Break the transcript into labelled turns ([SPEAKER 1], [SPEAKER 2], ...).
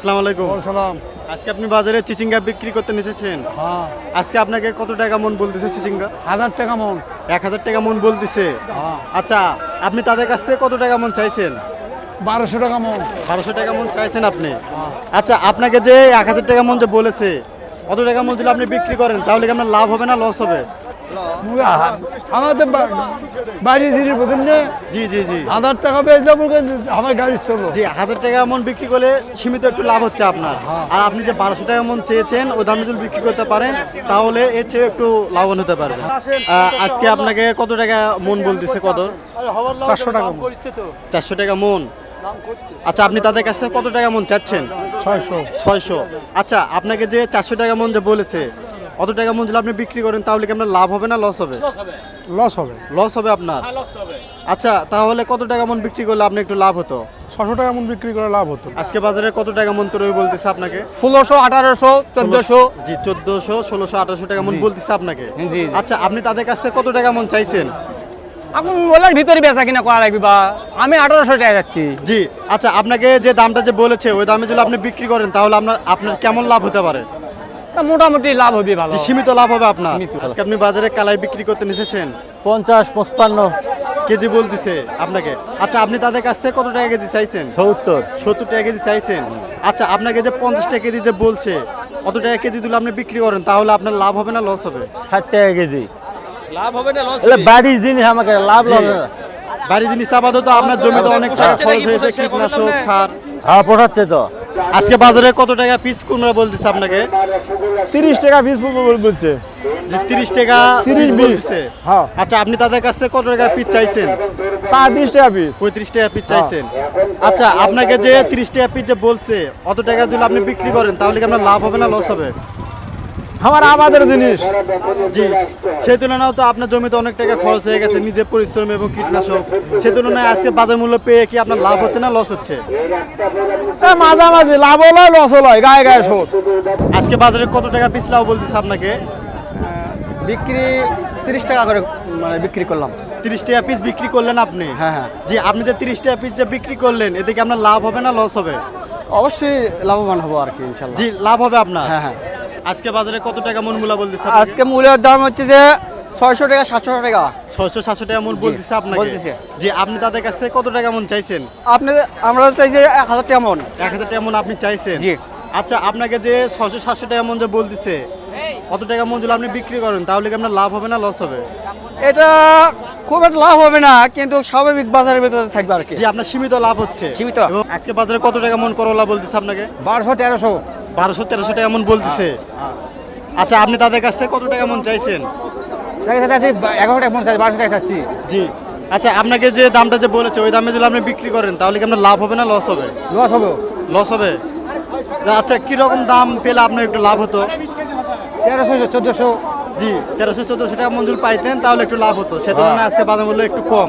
[SPEAKER 1] আসসালামু আলাইকুম।
[SPEAKER 2] সালাম।
[SPEAKER 1] আজকে আপনি বাজারে চিচিঙ্গা বিক্রি করতে
[SPEAKER 2] হ্যাঁ।
[SPEAKER 1] আজকে আপনাকে কত টাকা মন বলতেছে চিচিঙ্গা?
[SPEAKER 2] হাজার টাকা মন।
[SPEAKER 1] এক হাজার টাকা মন বলতেছে।
[SPEAKER 2] হ্যাঁ।
[SPEAKER 1] আচ্ছা আপনি তাদের কাছ থেকে কত টাকা মন চাইছেন?
[SPEAKER 2] বারোশো টাকা মন।
[SPEAKER 1] বারোশো টাকা মন চাইছেন আপনি? আচ্ছা আপনাকে যে এক হাজার টাকা মন যে বলেছে কত টাকা মন যদি আপনি বিক্রি করেন তাহলে কি আপনার লাভ হবে না লস হবে?
[SPEAKER 2] আমাদের বা- বাড়ি ধীরে প্রথম যে
[SPEAKER 1] জি জি জি।
[SPEAKER 2] হাজার টাকা বেশ যাব আমার গাড়ি চলো।
[SPEAKER 1] জি হাজার টাকা মন বিক্রি করলে সীমিত একটু লাভ হচ্ছে আপনার। আর আপনি যে বারোশো টাকা মন চেয়েছেন ওই দামে যদি বিক্রি করতে পারেন তাহলে এর চেয়ে একটু লাভবান হতে পারবেন। আজকে আপনাকে কত টাকা মন বলতেছে কত
[SPEAKER 2] চারশো টাকা
[SPEAKER 1] চারশো টাকা মন? আচ্ছা আপনি তাদের কাছে কত টাকা মন চাচ্ছেন?
[SPEAKER 2] ছয়শো।
[SPEAKER 1] ছয়শো। আচ্ছা আপনাকে যে চারশো টাকা মন যে বলেছে অত টাকা মন আপনি বিক্রি করেন তাহলে কি আপনার লাভ হবে না লস হবে?
[SPEAKER 2] লস হবে।
[SPEAKER 1] লস হবে। আপনার? আচ্ছা তাহলে কত টাকা মন বিক্রি করলে আপনি একটু লাভ হতো?
[SPEAKER 2] ছশো টাকা মন বিক্রি করে লাভ হতো।
[SPEAKER 1] আজকে বাজারে কত টাকা মন তরই বলতেছে আপনাকে?
[SPEAKER 3] ষোলোশো আঠারোশো চোদ্দশো।
[SPEAKER 1] জি চোদ্দশো ষোলোশো আঠারোশো টাকা মন বলতেছে আপনাকে। আচ্ছা আপনি তাদের কাছ থেকে কত টাকা মন চাইছেন?
[SPEAKER 3] এখন বলার ভিতরে বেচা কিনা করা লাগবে বা? আমি আঠারোশো টাকা যাচ্ছি।
[SPEAKER 1] জি আচ্ছা আপনাকে যে দামটা যে বলেছে ওই দামে যদি আপনি বিক্রি করেন তাহলে আপনার আপনার কেমন লাভ হতে পারে?
[SPEAKER 3] মোটামুটি লাভ হবে ভালো
[SPEAKER 1] সীমিত লাভ হবে আপনার? আজকে আপনি বাজারে কালাই বিক্রি করতে নিছেন
[SPEAKER 3] পঞ্চাশ পঁচপান্ন।
[SPEAKER 1] কেজি বলতেছে আপনাকে। আচ্ছা আপনি তাদের কাছ থেকে কত টাকা কেজি চাইছেন?
[SPEAKER 3] সত্তর।
[SPEAKER 1] সত্তর টাকা কেজি চাইছেন। আচ্ছা আপনাকে যে পঞ্চাশ টাকা কেজি যে বলছে কত টাকা কেজি দিলে আপনি বিক্রি করেন তাহলে আপনার লাভ হবে না লস হবে?
[SPEAKER 3] ষাট টাকা কেজি। লাভ হবে না বাড়ির জিনিস আমাকে লাভ হবে না।
[SPEAKER 1] বাড়ি জিনিস তো আপনার জমিতে অনেক টাকা খরচ হয়েছে কীটনাশক সার।
[SPEAKER 3] হ্যাঁ পোষাচ্ছে তো।
[SPEAKER 1] আজকে বাজারে কত টাকা পিস কুমড়া বলতেছে আপনাকে?
[SPEAKER 2] তিরিশ টাকা পিস বলছে।
[SPEAKER 1] যে তিরিশ টাকা
[SPEAKER 2] 30
[SPEAKER 1] পিস বলতেছে?
[SPEAKER 2] হ্যাঁ।
[SPEAKER 1] আচ্ছা আপনি তাদের কাছে কত টাকা পিস চাইছেন?
[SPEAKER 2] তা তিরিশ টাকা পিস
[SPEAKER 1] পঁয়ত্রিশ টাকা পিস চাইছেন। আচ্ছা আপনাকে যে তিরিশ টাকা পিস যে বলছে অত টাকা যদি আপনি বিক্রি করেন তাহলে কি আপনার লাভ হবে না লস হবে?
[SPEAKER 2] আমার আমাদের জিনিস।
[SPEAKER 1] জি সেই তুলনায় তো আপনার জমিতে অনেক টাকা খরচ হয়ে গেছে নিজের পরিশ্রম এবং কীটনাশক। সেই তুলনায় আজকে বাজার মূল্য পেয়ে কি আপনার লাভ হচ্ছে না লস হচ্ছে?
[SPEAKER 2] মাঝামাঝি লাভ হলো লস হলো গায়ে গায়ে শোধ।
[SPEAKER 1] আজকে বাজারে কত টাকা পিস লাভ বলতেছে আপনাকে?
[SPEAKER 3] বিক্রি তিরিশ টাকা করে মানে বিক্রি করলাম।
[SPEAKER 1] তিরিশ টাকা পিস বিক্রি করলেন আপনি?
[SPEAKER 3] হ্যাঁ, হ্যাঁ।
[SPEAKER 1] জি আপনি যে তিরিশ টাকা পিস যে বিক্রি করলেন এতে কি আপনার লাভ হবে না লস হবে?
[SPEAKER 3] অবশ্যই লাভবান হব আর কি ইনশাল্লাহ।
[SPEAKER 1] জি লাভ হবে আপনার?
[SPEAKER 3] হ্যাঁ হ্যাঁ।
[SPEAKER 1] আজকে বাজারে কত টাকা মন মূলা বলতেছে
[SPEAKER 3] আজকে মূল্যের দাম হচ্ছে যে ছয়শো টাকা সাতশো টাকা।
[SPEAKER 1] ছয়শো সাতশো টাকা মন বলতেছে আপনাকে। জি আপনি তাদের কাছ থেকে কত টাকা মন চাইছেন?
[SPEAKER 3] আপনি আমরা চাই যে এক হাজার টাকা মন।
[SPEAKER 1] এক হাজার টাকা মন আপনি চাইছেন?
[SPEAKER 3] জি।
[SPEAKER 1] আচ্ছা আপনাকে যে ছশো সাতশো টাকা মন যে বলতেছে কত টাকা মন যদি আপনি বিক্রি করেন তাহলে কি আপনার লাভ হবে না লস হবে?
[SPEAKER 3] এটা খুব একটা লাভ হবে না কিন্তু স্বাভাবিক বাজারের ভিতরে থাকবে আর কি।
[SPEAKER 1] জি আপনার সীমিত লাভ হচ্ছে।
[SPEAKER 3] সীমিত।
[SPEAKER 1] আজকে বাজারে কত টাকা মন করলা বলতেছে আপনাকে?
[SPEAKER 3] বারোশো তেরোশো।
[SPEAKER 1] বারোশো তেরোশো টাকা মন বলতেছে। আচ্ছা আপনি তাদের কাছ থেকে কত টাকা মন চাইছেন?
[SPEAKER 3] এগারো পঞ্চাশ বারোশো টাকা খাচ্ছি
[SPEAKER 1] জি। আচ্ছা আপনাকে যে দামটা যে বলেছে ওই দামে যদি আপনি বিক্রি করেন তাহলে কি আপনার লাভ হবে না লস হবে?
[SPEAKER 3] লস হবে।
[SPEAKER 1] লস হবে? আচ্ছা কীরকম দাম পেলে আপনার একটু লাভ হতো?
[SPEAKER 3] তেরোশো চোদ্দোশো।
[SPEAKER 1] জি তেরোশো চোদ্দোশো টাকা মঞ্জুর পাইতেন তাহলে একটু লাভ হতো। সে তুলনায় বাজার মূল্য একটু
[SPEAKER 3] কম।